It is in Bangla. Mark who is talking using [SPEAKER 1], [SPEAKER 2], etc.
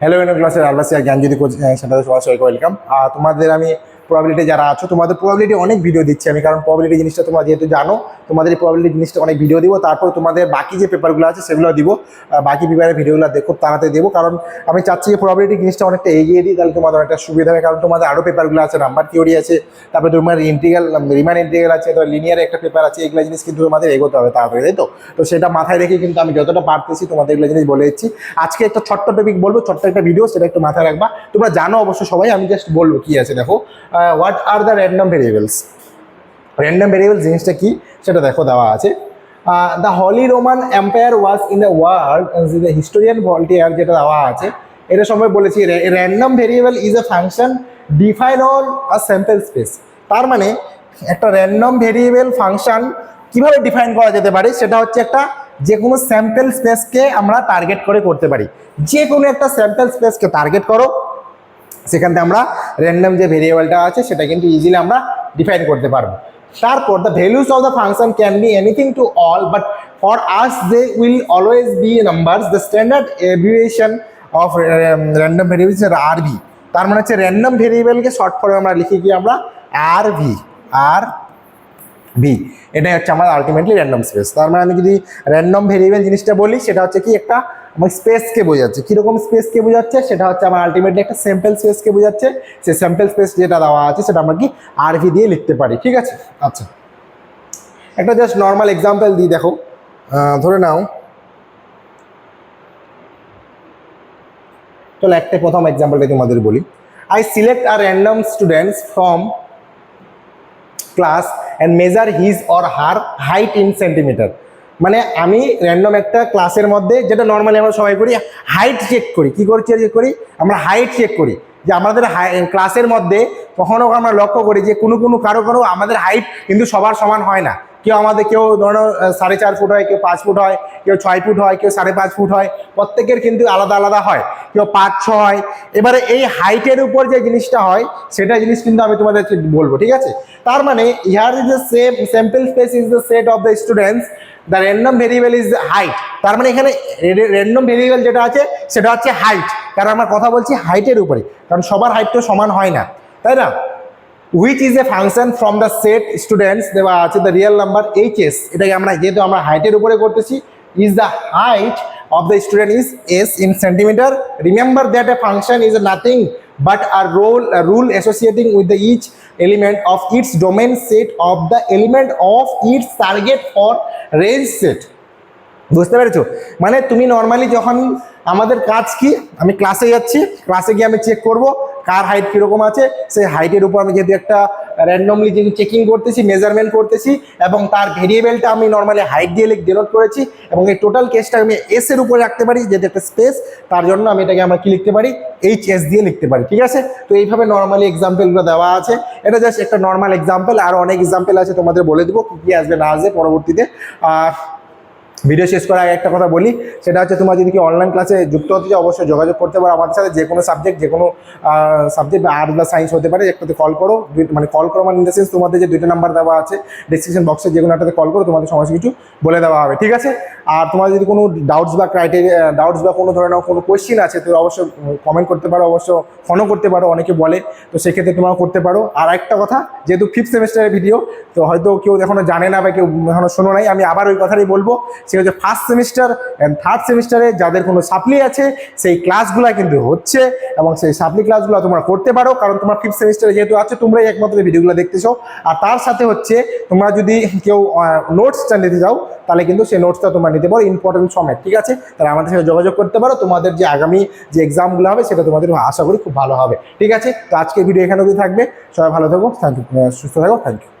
[SPEAKER 1] হ্যালো এনো ক্লাসের আল্লাসিয়া জ্ঞান যদি সেটাতে সবাই সবাইকে ওয়েলকাম আর তোমাদের আমি প্রবাবিলিটি যারা আছো, তোমাদের প্রবাবিলিটি অনেক ভিডিও দিচ্ছি আমি, কারণ প্রবাবিলিটি জিনিসটা তোমরা যেহেতু জানো, তোমাদের এই প্রবাবিলিটি জিনিসটা অনেক ভিডিও দিব, তারপর তোমাদের বাকি যে পেপারগুলো আছে সেগুলো দিব বাকি পেপারের ভিডিওগুলো দেখো, তাড়াতাড়ি দেবো, কারণ আমি চাচ্ছি যে প্রবাবিলিটি জিনিসটা অনেকটা এগিয়ে দিই, তাহলে তোমাদের অনেকটা সুবিধা হবে, কারণ তোমাদের আরও পেপারগুলো আছে নাম্বার থিওরি আছে, তারপরে তোমার ইন্টিগ্রাল রিমান ইন্টিগ্রাল আছে তো লিনিয়ার একটা পেপার আছে, এগুলো জিনিস কিন্তু তোমাদের এগোতে হবে তাড়াতাড়ি, তাই তো? তো সেটা মাথায় রেখে কিন্তু আমি যতটা পারতেছি তোমাদের এগুলো জিনিস বলে দিচ্ছি। আজকে একটা ছোট্ট টপিক বলব, ছোট্ট একটা ভিডিও সেটা একটু মাথায় রাখবা। তোমরা জানো অবশ্য সবাই, আমি জাস্ট বলব কি আছে, দেখো। What are the random variables random variable জিনিসটা কি? সেটা দেখো দেওয়া আছে। The holy Roman empire was in the world the historian Voltaire যেটা দেওয়া আছে, এটা সময় বলেছি random variable is a function define on a sample space তার মানে একটা র্যান্ডম ভেরিয়েবল ফাংশন কীভাবে ডিফাইন করা যেতে পারে, সেটা হচ্ছে একটা যে কোনো স্যাম্পল স্পেসকে আমরা টার্গেট করে করতে পারি। যে কোনো একটা স্যাম্পল স্পেসকে টার্গেট করো সেখান থেকে আমরা র্যান্ডম যে ভেরিয়েবলটা আছে সেটা কিন্তু ইজিলি আমরা ডিফাইন করতে পারব। তারপর the values of the function can be anything to all but for us they will always be numbers the standard deviation of random variables R V তার মানে হচ্ছে র্যান্ডম ভেরিয়েবলকে শর্ট ফর্মে আমরা লিখি কি আমরা আর ভি আর ভি এটাই হচ্ছে আমার আলটিমেটলি র্যান্ডম স্পেস তার মানে আমি যদি র্যান্ডম ভেরিয়েবল জিনিসটা বলি, সেটা হচ্ছে কি একটা আমার স্পেসকে বোঝাচ্ছে। কীরকম স্পেসকে বোঝাচ্ছে? সেটা হচ্ছে আমার আলটিমেটলি একটা স্যাম্পল স্পেসকে বোঝাচ্ছে। সেই স্যাম্পল স্পেস যেটা দেওয়া আছে, সেটা আমরা কি আরভি দিয়ে লিখতে পারি, ঠিক আছে? আচ্ছা। একটা জাস্ট নর্মাল এক্সাম্পল দিই, দেখো। ধরে নাও। চলো একটা প্রথম এক্সাম্পলটা তোমাদের বলি। I select a random students from class and measure his or her height in centimeter মানে আমি র্যান্ডম একটা ক্লাসের মধ্যে যেটা নর্মালি আমরা সবাই করি হাইট চেক করি। কি করছি চেক করি? আমরা হাইট চেক করি। যে আমাদের ক্লাসের মধ্যে কখনো আমরা লক্ষ্য করি যে কোনো কোনো কারও কারও আমাদের হাইট কিন্তু সবার সমান হয় না। কেউ আমাদের কেউ ধরো সাড়ে চার ফুট হয়, কেউ পাঁচ ফুট হয়, কেউ ছয় ফুট হয়, কেউ সাড়ে পাঁচ ফুট হয়, প্রত্যেকের কিন্তু আলাদা আলাদা হয়, কেউ পাঁচ, ছ হয়। এবারে এই হাইটের উপর যে জিনিসটা হয়, সেটা জিনিস কিন্তু আমি তোমাদের বলব, ঠিক আছে? তার মানে here is the same sample space is the set of the students the random variable is height তার মানে এখানে র্যান্ডম ভেরিয়েবল যেটা আছে, সেটা হচ্ছে হাইট কারণ আমরা কথা বলছি হাইটের উপরে, কারণ সবার হাইট তো সমান হয় না, তাই না? Which is a function from the set students দেওয়া আছে the real number H S এটাকে আমরা যেহেতু আমরা হাইটের উপরে করতেছি is the height of the student is S in centimeter remember that a function is nothing but a role, a rule associating with the each element of its domain set of the element of its target or range set বুঝতে পেরেছ? মানে তুমি নর্মালি যখন আমাদের কাজ কি, আমি ক্লাসে যাচ্ছি ক্লাসে গিয়ে আমি চেক করব কার হাইট কীরকম আছে, সেই হাইটের উপর আমি যেহেতু একটা র্যান্ডমলি যেহেতু চেকিং করতেছি মেজারমেন্ট করতেছি, এবং তার ভেরিয়েবলটা আমি নর্মালি হাইট দিয়ে ডিনোট করেছি, এবং এই টোটাল কেসটা আমি এস এর উপরে রাখতে পারি, যেহেতু একটা স্পেস তার জন্য আমি এটাকে আমরা কি লিখতে পারি? এইচ এস দিয়ে লিখতে পারি, ঠিক আছে? তো এইভাবে নর্মালি এক্সাম্পলগুলো দেওয়া আছে। এটা জাস্ট একটা নর্মাল এক্সাম্পল আর অনেক এক্সাম্পল আছে তোমাদের বলে দেবো, কী কী আসবে না আসবে পরবর্তীতে। আর ভিডিও শেষ করার আগে একটা কথা বলি, সেটা হচ্ছে তোমার যদি কি অনলাইন ক্লাসে যুক্ত হতে চাও, অবশ্যই যোগাযোগ করতে পারো আমাদের সাথে। যে কোনো সাবজেক্ট যে কোনো সাবজেক্ট বা আর্ট বা সায়েন্স হতে পারে, একটাতে কল করো। মানে কল করো মানে ইন দ্য সেন্স তোমাদের যে দুইটা নাম্বার দেওয়া আছে ডিসক্রিপশন বক্সে যে কোনো একটাতে কল করো, তোমাদের সমস্ত কিছু বলে দেওয়া হবে, ঠিক আছে? আর তোমার যদি কোনো ডাউটস বা ক্রাইটেরিয়া ডাউটস বা কোনো ধরনের কোনো কোয়েশ্চিন আছে, তো অবশ্যই কমেন্ট করতে পারো অবশ্য ফোনও করতে পারো, অনেকে বলে, তো সেক্ষেত্রে তোমরা করতে পারো। আর একটা কথা, যেহেতু ফিফথ সেমিস্টারের ভিডিও তো হয়তো কেউ এখনও জানে না বা কেউ এখনও শোনো নাই, আমি আবার ওই কথাটাই বলব সেটা হচ্ছে ফার্স্ট সেমিস্টার অ্যান্ড থার্ড সেমিস্টারে যাদের কোনো সাপ্লি আছে, সেই ক্লাসগুলো কিন্তু হচ্ছে এবং সেই সাপ্লি ক্লাসগুলো তোমরা করতে পারো, কারণ তোমার ফিফথ সেমিস্টারে যেহেতু আছে, তোমরাই একমাত্র ভিডিওগুলো দেখতেছো। আর তার সাথে হচ্ছে তোমরা যদি কেউ নোটসটা নিতে যাও তাহলে কিন্তু সেই নোটসটা তোমরা নিতে পারো ইম্পর্টেন্ট সমেত ঠিক আছে? তাহলে আমাদের সাথে যোগাযোগ করতে পারো, তোমাদের যে আগামী যে এক্সামগুলো হবে, সেটা তোমাদের আশা করি খুব ভালো হবে, ঠিক আছে? তো আজকে ভিডিও এখানে থাকবে, সবাই ভালো থাকো থ্যাংক ইউ সুস্থ থাকো থ্যাংক ইউ